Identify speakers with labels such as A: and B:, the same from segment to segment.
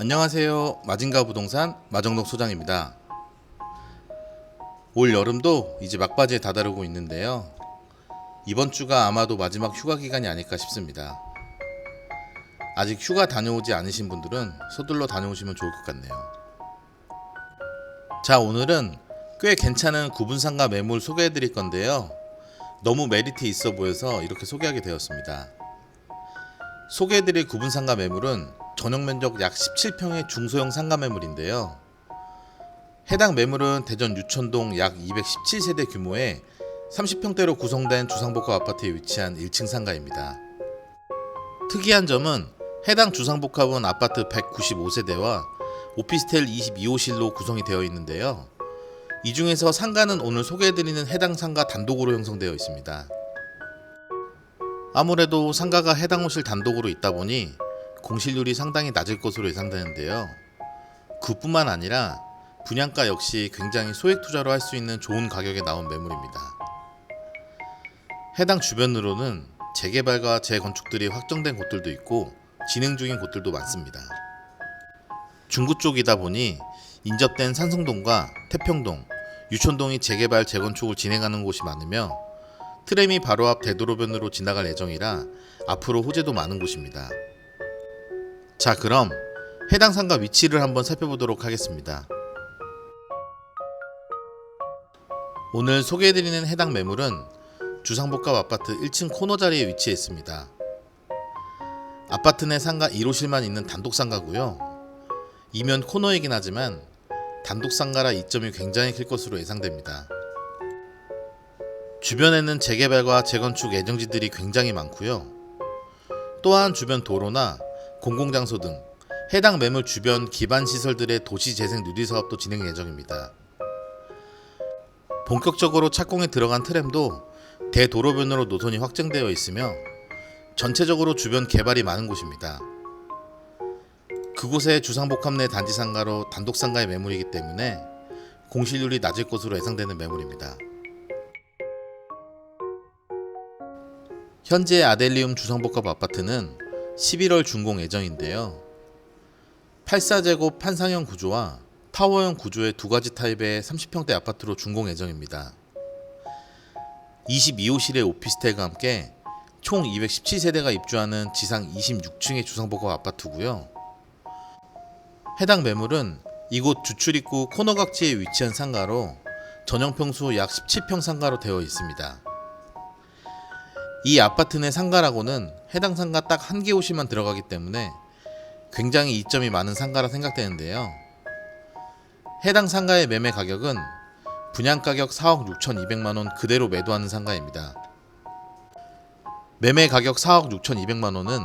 A: 안녕하세요. 마진가 부동산 마정동 소장입니다. 올 여름도 이제 막바지에 다다르고 있는데요. 이번 주가 아마도 마지막 휴가 기간이 아닐까 싶습니다. 아직 휴가 다녀오지 않으신 분들은 서둘러 다녀오시면 좋을 것 같네요. 자, 오늘은 꽤 괜찮은 구분상가 매물 소개해 드릴 건데요. 너무 메리트 있어 보여서 이렇게 소개하게 되었습니다. 소개해 드릴 구분상가 매물은 전용 면적 약 17평의 중소형 상가 매물인데요. 해당 매물은 대전 유천동 약 217세대 규모의 30평대로 구성된 주상복합 아파트에 위치한 1층 상가입니다. 특이한 점은 해당 주상복합은 아파트 195세대와 오피스텔 22호실로 구성이 되어 있는데요. 이 중에서 상가는 오늘 소개해드리는 해당 상가 단독으로 형성되어 있습니다. 아무래도 상가가 해당 호실 단독으로 있다 보니 공실률이 상당히 낮을 것으로 예상되는데요. 그뿐만 아니라 분양가 역시 굉장히 소액 투자로 할 수 있는 좋은 가격에 나온 매물입니다. 해당 주변으로는 재개발과 재건축들이 확정된 곳들도 있고 진행 중인 곳들도 많습니다. 중구 쪽이다 보니 인접된 산성동과 태평동, 유촌동이 재개발 재건축을 진행하는 곳이 많으며 트램이 바로 앞 대도로변으로 지나갈 예정이라 앞으로 호재도 많은 곳입니다. 자, 그럼 해당 상가 위치를 한번 살펴보도록 하겠습니다. 오늘 소개해드리는 해당 매물은 주상복합 아파트 1층 코너 자리에 위치해 있습니다. 아파트 내 상가 1호실만 있는 단독 상가고요. 이면 코너이긴 하지만 단독 상가라 이점이 굉장히 클 것으로 예상됩니다. 주변에는 재개발과 재건축 예정지들이 굉장히 많고요. 또한 주변 도로나 공공장소 등 해당 매물 주변 기반 시설들의 도시 재생 누리 사업도 진행 예정입니다. 본격적으로 착공에 들어간 트램도 대도로변으로 노선이 확정되어 있으며 전체적으로 주변 개발이 많은 곳입니다. 그곳에 주상복합 내 단지 상가로 단독 상가의 매물이기 때문에 공실률이 낮을 것으로 예상되는 매물입니다. 현재 아델리움 주상복합 아파트는 11월 준공 예정인데요. 84제곱 판상형 구조와 타워형 구조의 두 가지 타입의 30평대 아파트로 준공 예정입니다. 22호실의 오피스텔과 함께 총 217세대가 입주하는 지상 26층의 주상복합 아파트고요. 해당 매물은 이곳 주출입구 코너각지에 위치한 상가로 전용 평수 약 17평 상가로 되어 있습니다. 이 아파트 내 상가라고는 해당 상가 딱 한 개 호실만 들어가기 때문에 굉장히 이점이 많은 상가라 생각되는데요. 해당 상가의 매매 가격은 분양 가격 4억 6,200만 원 그대로 매도하는 상가입니다. 매매 가격 4억 6,200만 원은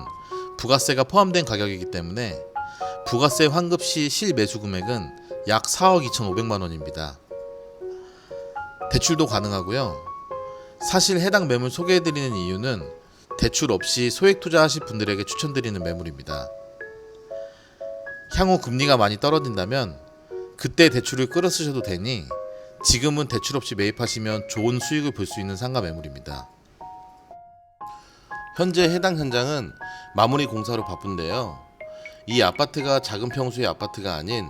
A: 부가세가 포함된 가격이기 때문에 부가세 환급 시 실매수 금액은 약 4억 2,500만 원입니다. 대출도 가능하고요. 사실 해당 매물 소개해드리는 이유는 대출 없이 소액 투자하실 분들에게 추천드리는 매물입니다. 향후 금리가 많이 떨어진다면 그때 대출을 끌어 쓰셔도 되니 지금은 대출 없이 매입하시면 좋은 수익을 볼 수 있는 상가 매물입니다. 현재 해당 현장은 마무리 공사로 바쁜데요. 이 아파트가 작은 평수의 아파트가 아닌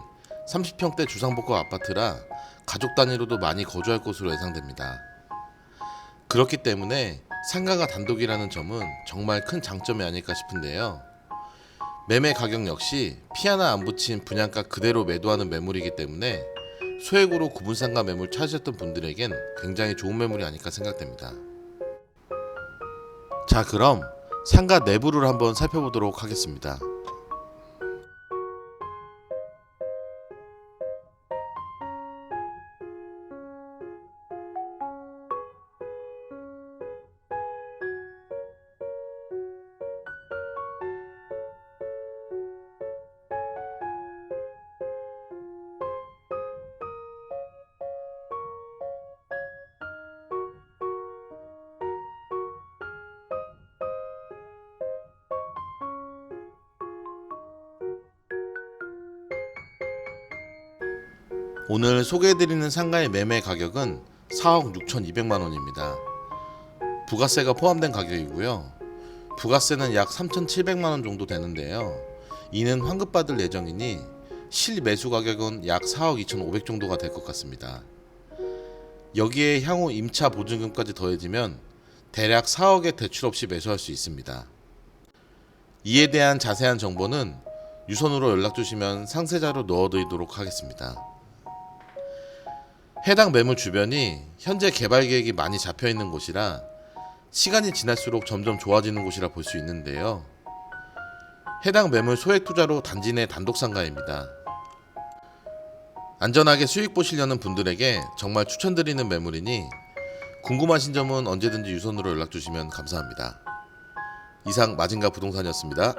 A: 30평대 주상복합 아파트라 가족 단위로도 많이 거주할 것으로 예상됩니다. 그렇기 때문에 상가가 단독이라는 점은 정말 큰 장점이 아닐까 싶은데요. 매매 가격 역시 피 하나 안 붙인 분양가 그대로 매도하는 매물이기 때문에 소액으로 구분상가 매물 찾으셨던 분들에겐 굉장히 좋은 매물이 아닐까 생각됩니다. 자, 그럼 상가 내부를 한번 살펴보도록 하겠습니다. 오늘 소개해드리는 상가의 매매 가격은 4억 6,200만 원입니다. 부가세가 포함된 가격이고요. 부가세는 약 3,700만 원 정도 되는데요. 이는 환급받을 예정이니 실매수 가격은 약 4억 2,500 정도가 될 것 같습니다. 여기에 향후 임차 보증금까지 더해지면 대략 4억의 대출 없이 매수할 수 있습니다. 이에 대한 자세한 정보는 유선으로 연락 주시면 상세자로 넣어드리도록 하겠습니다. 해당 매물 주변이 현재 개발 계획이 많이 잡혀 있는 곳이라 시간이 지날수록 점점 좋아지는 곳이라 볼 수 있는데요. 해당 매물 소액 투자로 단지 내 단독 상가입니다. 안전하게 수익 보시려는 분들에게 정말 추천드리는 매물이니 궁금하신 점은 언제든지 유선으로 연락 주시면 감사합니다. 이상 마진가 부동산이었습니다.